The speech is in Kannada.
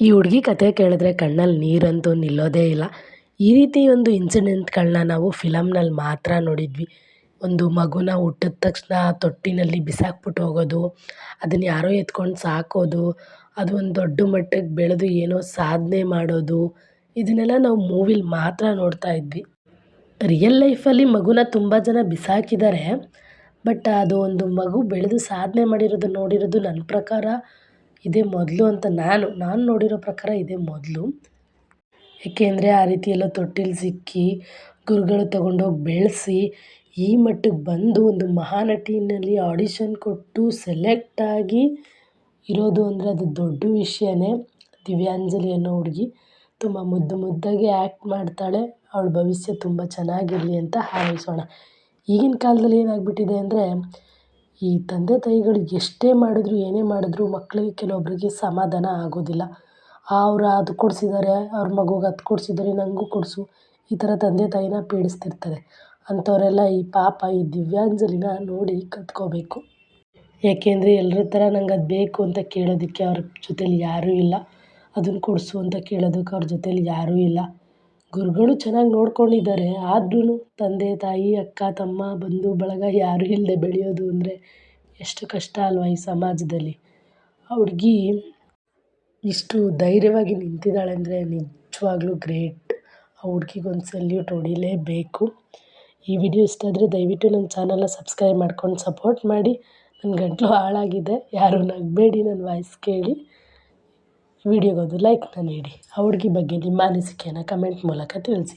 ಈ ಹುಡುಗಿ ಕತೆ ಕೇಳಿದ್ರೆ ಕಣ್ಣಲ್ಲಿ ನೀರಂತೂ ನಿಲ್ಲೋದೇ ಇಲ್ಲ. ಈ ರೀತಿ ಒಂದು ಇನ್ಸಿಡೆಂಟ್ಗಳನ್ನ ನಾವು ಫಿಲಮ್ನಲ್ಲಿ ಮಾತ್ರ ನೋಡಿದ್ವಿ. ಒಂದು ಮಗುನ ಹುಟ್ಟಿದ ತಕ್ಷಣ ತೊಟ್ಟಿನಲ್ಲಿ ಬಿಸಾಕ್ಬಿಟ್ಟು ಹೋಗೋದು, ಅದನ್ನು ಯಾರೋ ಎತ್ಕೊಂಡು ಸಾಕೋದು, ಅದು ಒಂದು ದೊಡ್ಡ ಮಟ್ಟಕ್ಕೆ ಬೆಳೆದು ಏನೋ ಸಾಧನೆ ಮಾಡೋದು, ಇದನ್ನೆಲ್ಲ ನಾವು ಮೂವಿಲಿ ಮಾತ್ರ ನೋಡ್ತಾ ಇದ್ವಿ. ರಿಯಲ್ ಲೈಫಲ್ಲಿ ಮಗುನ ತುಂಬ ಜನ ಬಿಸಾಕಿದ್ದಾರೆ ಬಟ್ ಅದು ಒಂದು ಮಗು ಬೆಳೆದು ಸಾಧನೆ ಮಾಡಿರೋದನ್ನ ನೋಡಿರೋದು ನನ್ನ ಪ್ರಕಾರ ಇದೇ ಮೊದಲು ಅಂತ ನಾನು ನಾನು ನೋಡಿರೋ ಪ್ರಕಾರ ಇದೇ ಮೊದಲು. ಏಕೆಂದರೆ ಆ ರೀತಿ ಎಲ್ಲ ತೊಟ್ಟಿಲು ಸಿಕ್ಕಿ, ಗುರುಗಳು ತಗೊಂಡೋಗಿ ಬೆಳೆಸಿ, ಈ ಮಟ್ಟಕ್ಕೆ ಬಂದು ಒಂದು ಮಹಾನಟಿನಲ್ಲಿ ಆಡಿಷನ್ ಕೊಟ್ಟು ಸೆಲೆಕ್ಟ್ ಆಗಿ ಇರೋದು ಅಂದರೆ ಅದು ದೊಡ್ಡ ವಿಷಯನೇ. ದಿವ್ಯಾಂಜಲಿ ಅನ್ನೋ ಹುಡುಗಿ ತುಂಬ ಮುದ್ದು ಮುದ್ದಾಗಿ ಆ್ಯಕ್ಟ್ ಮಾಡ್ತಾಳೆ, ಅವಳ ಭವಿಷ್ಯ ತುಂಬ ಚೆನ್ನಾಗಿರಲಿ ಅಂತ ಹಾರೈಸೋಣ. ಈಗಿನ ಕಾಲದಲ್ಲಿ ಏನಾಗ್ಬಿಟ್ಟಿದೆ ಅಂದರೆ ಈ ತಂದೆ ತಾಯಿಗಳು ಎಷ್ಟೇ ಮಾಡಿದ್ರು, ಏನೇ ಮಾಡಿದ್ರು ಮಕ್ಕಳಿಗೆ ಕೆಲವೊಬ್ಬರಿಗೆ ಸಮಾಧಾನ ಆಗೋದಿಲ್ಲ. ಅವ್ರು ಅದು ಕೊಡಿಸಿದ್ದಾರೆ ಅವ್ರ ಮಗುಗೆ ಅದು ಕೊಡಿಸಿದ್ದಾರೆ ನನಗೂ ಕೊಡಿಸು. ಈ ಥರ ತಂದೆ ತಾಯಿನ ಪೀಡಿಸ್ತಿರ್ತಾರೆ ಅಂಥವರೆಲ್ಲ ಈ ಪಾಪ ಈ ದಿವ್ಯಾಂಜಲಿನ ನೋಡಿ ಕತ್ಕೋಬೇಕು ಏಕೆಂದರೆ ಎಲ್ಲರ ಥರ ನಂಗೆ ಅದು ಬೇಕು ಅಂತ ಕೇಳೋದಕ್ಕೆ ಅವ್ರ ಜೊತೇಲಿ ಯಾರೂ ಇಲ್ಲ. ಅದನ್ನು ಕೊಡಿಸು ಅಂತ ಕೇಳೋದಕ್ಕೆ ಅವ್ರ ಜೊತೇಲಿ ಯಾರೂ ಇಲ್ಲ. ಗುರುಗಳು ಚೆನ್ನಾಗಿ ನೋಡ್ಕೊಂಡಿದ್ದಾರೆ. ಆದ್ರೂ ತಂದೆ, ತಾಯಿ, ಅಕ್ಕ, ತಮ್ಮ, ಬಂಧು, ಬಳಗ ಯಾರೂ ಇಲ್ಲದೆ ಬೆಳೆಯೋದು ಅಂದರೆ ಎಷ್ಟು ಕಷ್ಟ ಅಲ್ವಾ ಈ ಸಮಾಜದಲ್ಲಿ. ಆ ಹುಡ್ಗಿ ಇಷ್ಟು ಧೈರ್ಯವಾಗಿ ನಿಂತಿದ್ದಾಳೆ ನಿಜವಾಗ್ಲೂ ಗ್ರೇಟ್. ಆ ಹುಡ್ಗಿಗೊಂದು ಸಲ್ಯೂಟ್ ಹೊಡಿಲೇಬೇಕು. ಈ ವಿಡಿಯೋ ಇಷ್ಟ ಆದರೆ ದಯವಿಟ್ಟು ನನ್ನ ಚಾನಲ್ನ ಸಬ್ಸ್ಕ್ರೈಬ್ ಮಾಡ್ಕೊಂಡು ಸಪೋರ್ಟ್ ಮಾಡಿ. ನನ್ನ ಗಂಟಲು ಹಾಳಾಗಿದೆ. ಯಾರೂ ನಗಬೇಡಿ ನನ್ನ ವಾಯ್ಸ್ ಕೇಳಿ. ವಿಡಿಯೋಗೊಂದು ಲೈಕ್ನ ನೀಡಿ ಆ ಹುಡುಗಿ ಬಗ್ಗೆ ನಿಮ್ಮ ಅನಿಸಿಕೆಯನ್ನು ಕಮೆಂಟ್ ಮೂಲಕ ತಿಳಿಸಿ.